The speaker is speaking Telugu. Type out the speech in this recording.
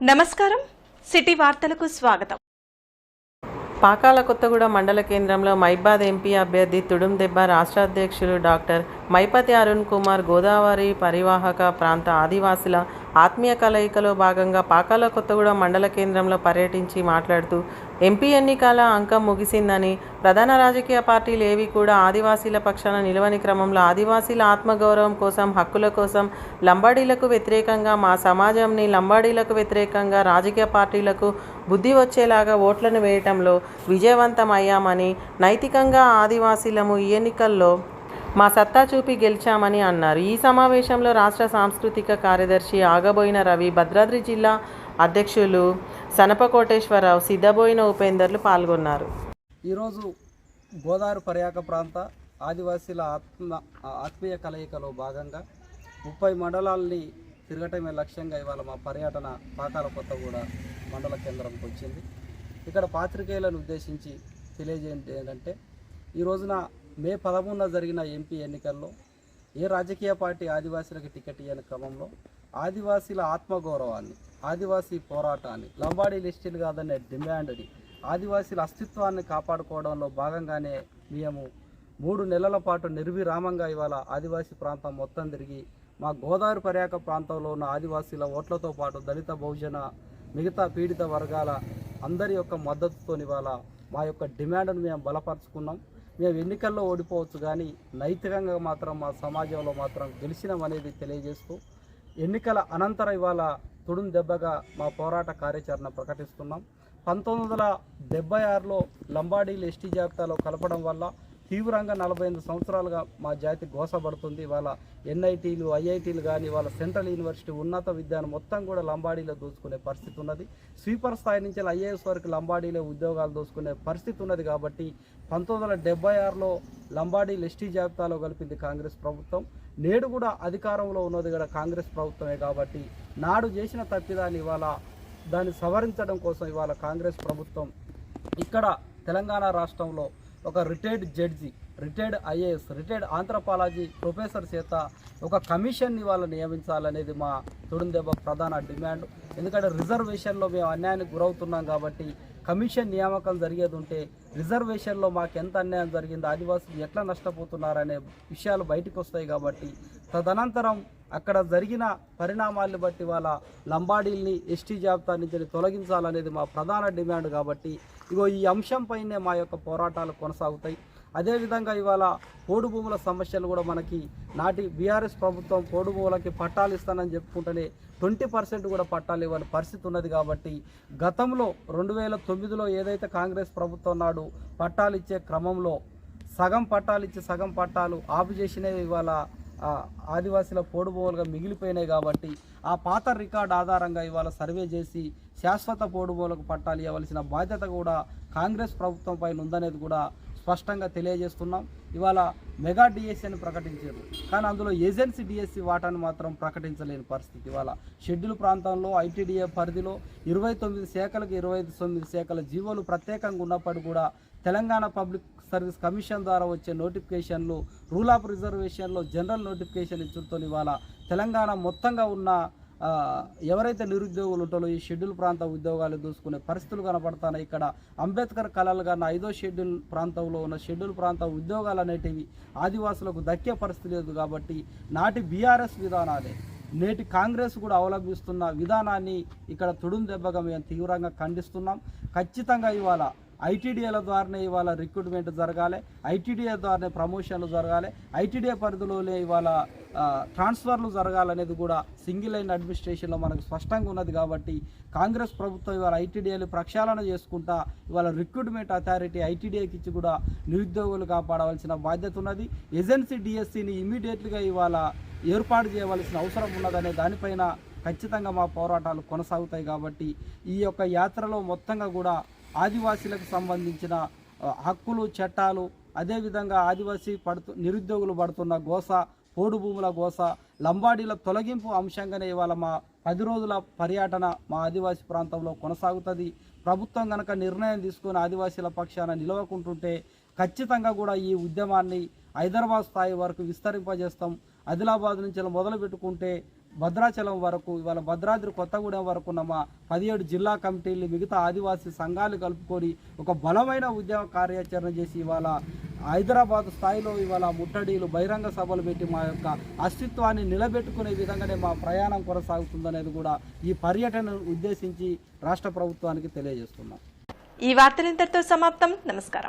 నమస్కారం. సిటీ వార్తలకు స్వాగతం. పాకాల కొత్తగూడ మండల కేంద్రంలో మైబాద్ ఎంపీ అభ్యర్థి తుడుం దెబ్బ రాష్ట్ర అధ్యక్షులు డాక్టర్ మైపతి అరుణ్ కుమార్ గోదావరి పరివాహక ప్రాంత ఆదివాసుల ఆత్మీయ కలయికలో భాగంగా పాకాల కొత్తగూడ మండల కేంద్రంలో పర్యటించి మాట్లాడుతూ ఎంపీ ఎన్నికల అంకం ముగిసిందని ప్రధాన రాజకీయ పార్టీలు ఏవి కూడా ఆదివాసీల పక్షాన నిలవని క్రమంలో ఆదివాసీల ఆత్మగౌరవం కోసం హక్కుల కోసం లంబాడీలకు వ్యతిరేకంగా మా సమాజంని లంబాడీలకు వ్యతిరేకంగా రాజకీయ పార్టీలకు బుద్ధి వచ్చేలాగా ఓట్లను వేయటంలో విజయవంతమయ్యామని నైతికంగా ఆదివాసీలము ఈ ఎన్నికల్లో మా సత్తా చూపి గెలిచామని అన్నారు. ఈ సమావేశంలో రాష్ట్ర సాంస్కృతిక కార్యదర్శి ఆగబోయిన రవి భద్రాద్రి జిల్లా అధ్యక్షులు సనపకోటేశ్వరరావు సిద్ధబోయిన ఉపేందర్లు పాల్గొన్నారు. ఈరోజు గోదావరి పర్యాక ప్రాంత ఆదివాసీల ఆత్మ ఆత్మీయ కలయికలో భాగంగా ముప్పై మండలాల్ని తిరగటమే లక్ష్యంగా ఇవాళ మా పర్యటన పాకాల కొత్తగూడ మండల కేంద్రంకి వచ్చింది. ఇక్కడ పాత్రికేయులను ఉద్దేశించి తెలియజేయండి ఏంటంటే ఈ రోజున మే పదమూడున జరిగిన ఎంపీ ఎన్నికల్లో ఏ రాజకీయ పార్టీ ఆదివాసీలకు టికెట్ ఇవ్వని క్రమంలో ఆదివాసీల ఆత్మగౌరవాన్ని ఆదివాసీ పోరాటాన్ని లంబాడీ లిస్టులు కాదనే డిమాండ్ని ఆదివాసీల అస్తిత్వాన్ని కాపాడుకోవడంలో భాగంగానే మేము మూడు నెలల పాటు నిర్విరామంగా ఇవాళ ఆదివాసీ ప్రాంతం మొత్తం తిరిగి మా గోదావరి పర్యాక ప్రాంతంలో ఉన్న ఆదివాసీల ఓట్లతో పాటు దళిత బహుజన మిగతా పీడిత వర్గాల అందరి యొక్క మద్దతుతో ఇవాళ మా యొక్క డిమాండ్ను మేము బలపరుచుకున్నాం. మేము ఎన్నికల్లో ఓడిపోవచ్చు కానీ నైతికంగా మాత్రం మా సమాజంలో మాత్రం గెలిచినమనేది తెలియజేస్తూ ఎన్నికల అనంతరం ఇవాళ తుడుం దెబ్బగా మా పోరాట కార్యాచరణ ప్రకటిస్తున్నాం. పంతొమ్మిది వందల డెబ్బై ఆరులో లంబాడీలు ఎస్టీ జాబితాలో కలపడం వల్ల తీవ్రంగా నలభై ఎనిమిది సంవత్సరాలుగా మా జాతి గోసపడుతుంది. వాళ్ళ ఎన్ఐటీలు ఐఐటీలు కానీ వాళ్ళ సెంట్రల్ యూనివర్సిటీ ఉన్నత విద్యను మొత్తం కూడా లంబాడీలో దోచుకునే పరిస్థితి ఉన్నది. స్వీపర్ స్థాయి నుంచి ఐఏఎస్ వరకు లంబాడీలో ఉద్యోగాలు దోచుకునే పరిస్థితి ఉన్నది కాబట్టి పంతొమ్మిది వందల డెబ్బై ఆరులో లంబాడీలు ఎస్టీ జాబితాలో కలిపింది కాంగ్రెస్ ప్రభుత్వం. నేడు కూడా అధికారంలో ఉన్నది కూడా కాంగ్రెస్ ప్రభుత్వమే కాబట్టి నాడు చేసిన తప్పిదాన్ని ఇవాళ దాన్ని సవరించడం కోసం ఇవాళ కాంగ్రెస్ ప్రభుత్వం ఇక్కడ తెలంగాణ రాష్ట్రంలో ఒక retired judge retired IAS retired anthropology professor చేత ఒక కమిషన్ని వాళ్ళు నియమించాలనేది మా తుడుందెబ్బ ప్రధాన డిమాండ్. ఎందుకంటే రిజర్వేషన్లో మేము అన్యాయానికి గురవుతున్నాం కాబట్టి కమిషన్ నియామకం జరిగేది ఉంటే రిజర్వేషన్లో మాకు ఎంత అన్యాయం జరిగిందో? ఆదివాసులు ఎట్లా నష్టపోతున్నారనే విషయాలు బయటకు వస్తాయి కాబట్టి తదనంతరం అక్కడ జరిగిన పరిణామాలను బట్టి వాళ్ళ లంబాడీల్ని ఎస్టీ జాబితా నుంచి తొలగించాలనేది మా ప్రధాన డిమాండ్ కాబట్టి ఇగో ఈ అంశంపైనే మా యొక్క పోరాటాలు కొనసాగుతాయి. అదేవిధంగా ఇవాళ పోడు భూముల సమస్యలు కూడా మనకి నాటి బీఆర్ఎస్ ప్రభుత్వం పోడు భూములకి పట్టాలు ఇస్తానని చెప్పుకుంటేనే ట్వంటీ పర్సెంట్ కూడా పట్టాలు ఇవ్వని పరిస్థితి ఉన్నది కాబట్టి గతంలో రెండు వేల తొమ్మిదిలో ఏదైతే కాంగ్రెస్ ప్రభుత్వం నాడు పట్టాలు ఇచ్చే క్రమంలో సగం పట్టాలు ఇచ్చి సగం పట్టాలు ఆపు చేసినవి ఇవాళ ఆదివాసీల పోడు భూములుగా మిగిలిపోయినాయి కాబట్టి ఆ పాత రికార్డు ఆధారంగా ఇవాళ సర్వే చేసి శాశ్వత పోడు భూములకు పట్టాలు ఇవ్వవలసిన బాధ్యత కూడా కాంగ్రెస్ ప్రభుత్వం పైన ఉందనేది కూడా స్పష్టంగా తెలియజేస్తున్నాం. ఇవాళ మెగా డిఎస్సీ అని ప్రకటించారు. కానీ అందులో ఏజెన్సీ డిఎస్సీ వాటాను మాత్రం ప్రకటించలేని పరిస్థితి ఇవాళ. షెడ్యూల్ ప్రాంతంలో ఐటీడీఏ పరిధిలో ఇరవై తొమ్మిది శాఖలకు ఇరవై తొమ్మిది శాఖల జీవోలు ప్రత్యేకంగా ఉన్నప్పటికీ కూడా తెలంగాణ పబ్లిక్ సర్వీస్ కమిషన్ ద్వారా వచ్చే నోటిఫికేషన్లు రూల్ ఆఫ్ రిజర్వేషన్లో జనరల్ నోటిఫికేషన్ ఇచ్చుతో ఇవాళ తెలంగాణ మొత్తంగా ఉన్న ఎవరైతే నిరుద్యోగులు ఉంటారో ఈ షెడ్యూల్ ప్రాంత ఉద్యోగాలు దూసుకునే పరిస్థితులు కనపడుతున్నాయి ఇక్కడ అంబేద్కర్ కళలు కానీ ఐదో షెడ్యూల్ ప్రాంతంలో ఉన్న షెడ్యూల్ ప్రాంత ఉద్యోగాలు అనేటివి ఆదివాసులకు దక్కే పరిస్థితి లేదు కాబట్టి నాటి బీఆర్ఎస్ విధానాలే నేటి కాంగ్రెస్ కూడా అవలంబిస్తున్న విధానాన్ని ఇక్కడ తుడుం దెబ్బగా మేము తీవ్రంగా ఖండిస్తున్నాం. ఖచ్చితంగా ఇవాళ ఐటీడీఏల ద్వారానే ఇవాళ రిక్రూట్మెంట్ జరగాలి ఐటీడీఏ ద్వారానే ప్రమోషన్లు జరగాలి ఐటీడీఏ పరిధిలోనే ఇవాళ ట్రాన్స్ఫర్లు జరగాలనేది కూడా సింగిల్ లైన్ అడ్మినిస్ట్రేషన్లో మనకు స్పష్టంగా ఉన్నది కాబట్టి కాంగ్రెస్ ప్రభుత్వం ఇవాళ ఐటీడీఏలు ప్రక్షాళన చేసుకుంటా ఇవాళ రిక్రూట్మెంట్ అథారిటీ ఐటీడీఏకి ఇచ్చి కూడా నిరుద్యోగులు కాపాడవలసిన బాధ్యత ఉన్నది. ఏజెన్సీ డిఎస్సిని ఇమీడియట్గా ఇవాళ ఏర్పాటు చేయవలసిన అవసరం ఉన్నదనే దానిపైన ఖచ్చితంగా మా పోరాటాలు కొనసాగుతాయి కాబట్టి ఈ యొక్క యాత్రలో మొత్తంగా కూడా ఆదివాసీలకు సంబంధించిన హక్కులు చట్టాలు అదేవిధంగా ఆదివాసీ పడుతు నిరుద్యోగులు పడుతున్న గోస పోడు భూముల గోస లంబాడీల తొలగింపు అంశంగానే ఇవాళ మా పది రోజుల పర్యటన మా ఆదివాసీ ప్రాంతంలో కొనసాగుతుంది. ప్రభుత్వం కనుక నిర్ణయం తీసుకుని ఆదివాసీల పక్షాన నిలవకుంటుంటే ఖచ్చితంగా కూడా ఈ ఉద్యమాన్ని హైదరాబాద్ స్థాయి వరకు విస్తరింపజేస్తాం. ఆదిలాబాద్ నుంచి మొదలు పెట్టుకుంటే భద్రాచలం వరకు ఇవాళ భద్రాద్రి కొత్తగూడెం వరకు ఉన్న మా పదిహేడు జిల్లా కమిటీలు మిగతా ఆదివాసీ సంఘాలు కలుపుకొని ఒక బలమైన ఉద్యమ కార్యాచరణ చేసి ఇవాళ హైదరాబాద్ స్థాయిలో ఇవాళ ముట్టడీలు బహిరంగ సభలు పెట్టి మా యొక్క అస్తిత్వాన్ని నిలబెట్టుకునే విధంగానే మా ప్రయాణం కొనసాగుతుందనేది కూడా ఈ పర్యటనను ఉద్దేశించి రాష్ట్ర ప్రభుత్వానికి తెలియజేస్తున్నాం. ఈ వార్తలు ఇంతటితో సమాప్తం. నమస్కారం.